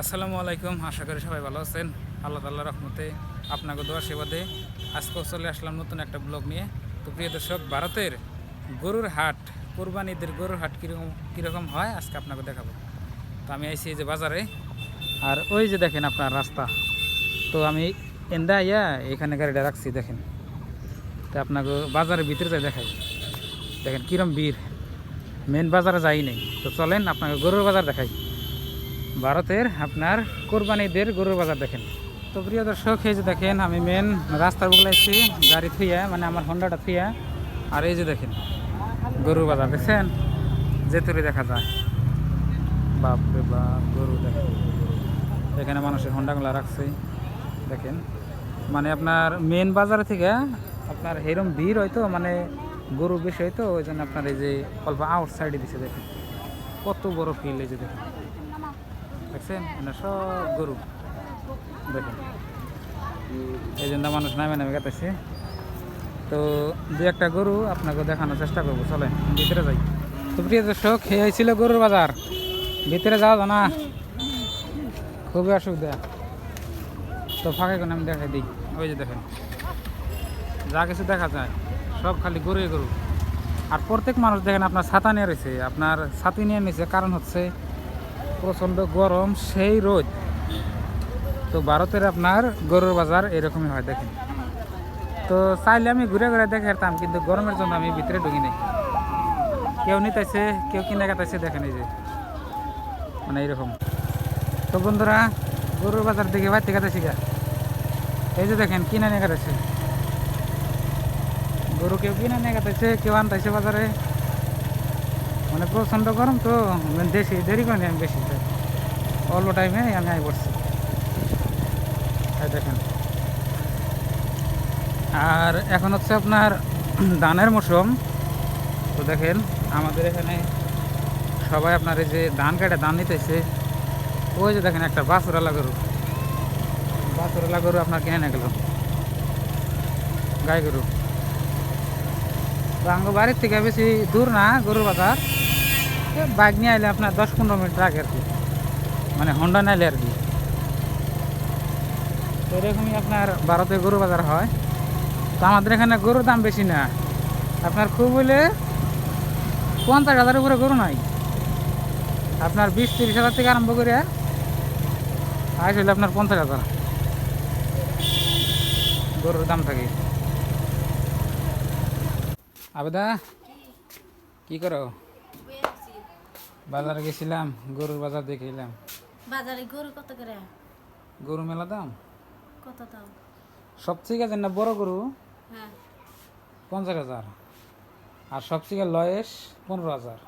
আসসালামু আলাইকুম, আশা করি সবাই ভালো আছেন। আল্লাহ তাল্লাহ রহমতে আপনাকে দোয়া সেবাদে আজকেও চলে আসলাম নতুন একটা ব্লগ নিয়ে। তো প্রিয় দর্শক, ভারতের গরুর হাট, কোরবানিদের গরুর হাট কীরকম কীরকম হয় আজকে আপনাকে দেখাবো। তো আমি আইছি এই যে বাজারে, আর ওই যে দেখেন আপনার রাস্তা। তো আমি এন্দা ইয়া এখানে গাড়িটা রাখছি, দেখেন। তো আপনাকে বাজারের ভিতরে যাই দেখাই। দেখেন কিরম ভিড়। মেন বাজারে যাই নেই। তো চলেন আপনাকে গরুর বাজার দেখাই। ভারতের আপনার কোরবানিদের গরুর বাজার দেখেন। তো প্রিয় দর্শক, এই যে দেখেন, আমি মেন রাস্তার বগলে এসেছি গাড়ি থুইয়া মানে আমার হন্ডাটা থুইয়া। আর এই যে দেখেন, গরুর বাজার দেখছেন? যেতুরি দেখা যায়। বাপরে বাপ, গরু দেখেন। এখানে মানুষের হন্ডাগুলো রাখছে, দেখেন। মানে আপনার মেন বাজার থেকে আপনার এরম ভিড় হয়তো মানে গরু বেশি হয়তো ওই জন্য আপনার এই যে অল্প আউট সাইডে দিছে, দেখেন। কত বড় ফিল্ড এই যে দেখেন। দেখছেন এখানে সব গরু। দেখেন। এই জন্য মানুষ নামে নামে গেতেছে তো দু একটা গরু আপনাকে দেখানোর চেষ্টা করব চলে ভিতরে যাই। তো প্রিয় দর্শক, এই ছিল গরুর বাজার। ভিতরে যাওয়া না। খুবই অসুবিধা। তো ফাঁকে কোনো আমি দেখাই দিই। ওই যে দেখেন। যা কিছু দেখা যায়, সব খালি গরুই গরু। আর প্রত্যেক মানুষ দেখেন আপনার ছাতা নিয়ে রয়েছে। আপনার ছাতি নিয়ে নিয়েছে কারণ হচ্ছে প্রচণ্ড গরম, সেই রোদ। তো ভারতের আপনার গরুর বাজার এরকমই হয়, দেখেন। তো চাইলে আমি ঘুরে ঘুরে দেখে দেখাতাম কিন্তু গরমের জন্য আমি ভিতরে ঢুকি কেউ নিতেছে কেউ কিনে কাটাইছে দেখেন এই যে। মানে এইরকম। তো বন্ধুরা, গরুর বাজার দেখে বাইতে কাটাইছি গা। এই যে দেখেন, কিনে নিয়ে কাটাইছে। গরু কেউ কিনে নিয়ে কাটাইছে, কেউ আনতাইছে বাজারে। মানে প্রচণ্ড গরম তো মানে দেশি, দেরি করিনি আমি বেশি অল্প টাইমে আমি আই পড়ছি। দেখেন। আর এখন হচ্ছে আপনার ধানের মৌসুম। তো দেখেন, আমাদের এখানে সবাই আপনার এই যে ধান কাটে, ধান নিতেছে। ওই যে দেখেন একটা বাছুরালা গরু। বাছুরালা গরু আপনার কিনে নিয়ে গেল। গাই গরু। আমার বাড়ির থেকে বেশি দূর না, গরুর বাজার। বাইক নিয়ে আইলে আপনার দশ পনেরো মিনিট আগে আর কি। মানে হন্ডা নাইলে আর কি। তো এরকমই আপনার ভারতে গরু বাজার হয়। তো আমাদের এখানে গরুর দাম বেশি না। আপনার খুব হইলে পঞ্চাশ হাজার উপরে গরু নাই। আপনার বিশ তিরিশ হাজার থেকে আরম্ভ করে আইস হইলে আপনার পঞ্চাশ হাজার। গরুর দাম থাকে। আবেদা কি করো? বাজারে গেছিলাম গরুর বাজার দেখে এলাম বাজারে গরু কত করে? গরু মেলা দাম? কত দাও সবথেকে যেন না বড় গরু হ্যাঁ। পঞ্চাশ হাজার। আর সবথেকে লয়েস পনেরো হাজার।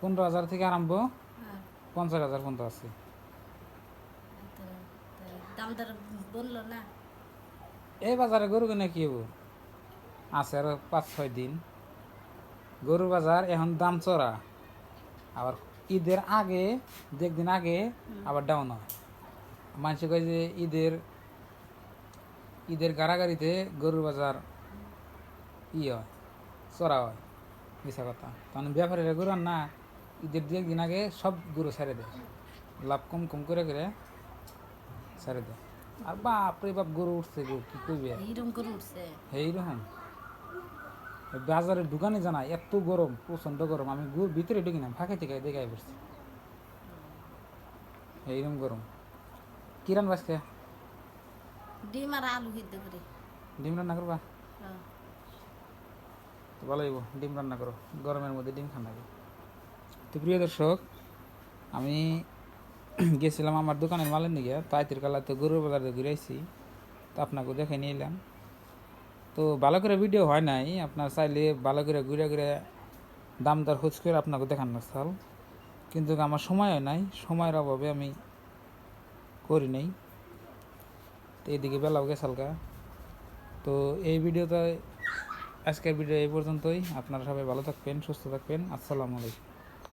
পনেরো হাজার থেকে আরম্ভ হ্যাঁ। পঞ্চাশ হাজার পর্যন্ত আছে। দাম দর বলল না। এই বাজারে গরু কিনে কি হব আছে আরও পাঁচ ছয় দিন। গরুর বাজার এখন দাম চড়া। আবার ঈদের আগে দু একদিন আগে আবার ডাউন হয়। মানুষ কয় যে ঈদের ঈদের গাড়াগাড়িতে গরুর বাজার ই হয় চড়া হয় মিশা কথা। তখন ব্যাপারীরা গরু আর না ঈদের দু একদিন আগে সব গরু ছেড়ে দেয়। লাভ কম কম করে করে ছেড়ে দেয়। আর বাপরে বাপ গরু উঠছে গো কি করবে এইরকম গরু উঠছে? এইরকম। বাজারে ঢুকানি জানা এত গরম প্রচণ্ড গরম। আমি গুড় ভিতরে ঢুকি না ফাঁকে থেকে দেখাই পড়ছি। এইরকম গরম। কিরান বাজকে ডিম আর আলু সিদ্ধ করে। ডিম রান্না করবা? হ্যাঁ। তো ভালো ডিম রান্না করো। গরমের মধ্যে ডিম খান লাগে। তো প্রিয় দর্শক আমি গেছিলাম আমার দোকানের মালের দিকে তাইতির কালা তো গরুর বাজারে ঘুরে আইছি। তো আপনাকে দেখে নিয়ে এলাম। তো ভালো করে ভিডিও হয় নাই, আপনার চাইলে ভালো করে ঘুরে ঘুরে দাম দর খোঁজ করে আপনাকে দেখান না চাল কিন্তু আমার সময়ও নাই, সময়ের অভাবে আমি করি নাই। তো এদিকে বেলাও গেছালকা তো এই ভিডিওতে আজকের ভিডিও এই পর্যন্তই। আপনারা সবাই ভালো থাকবেন, সুস্থ থাকবেন। আসসালামু আলাইকুম।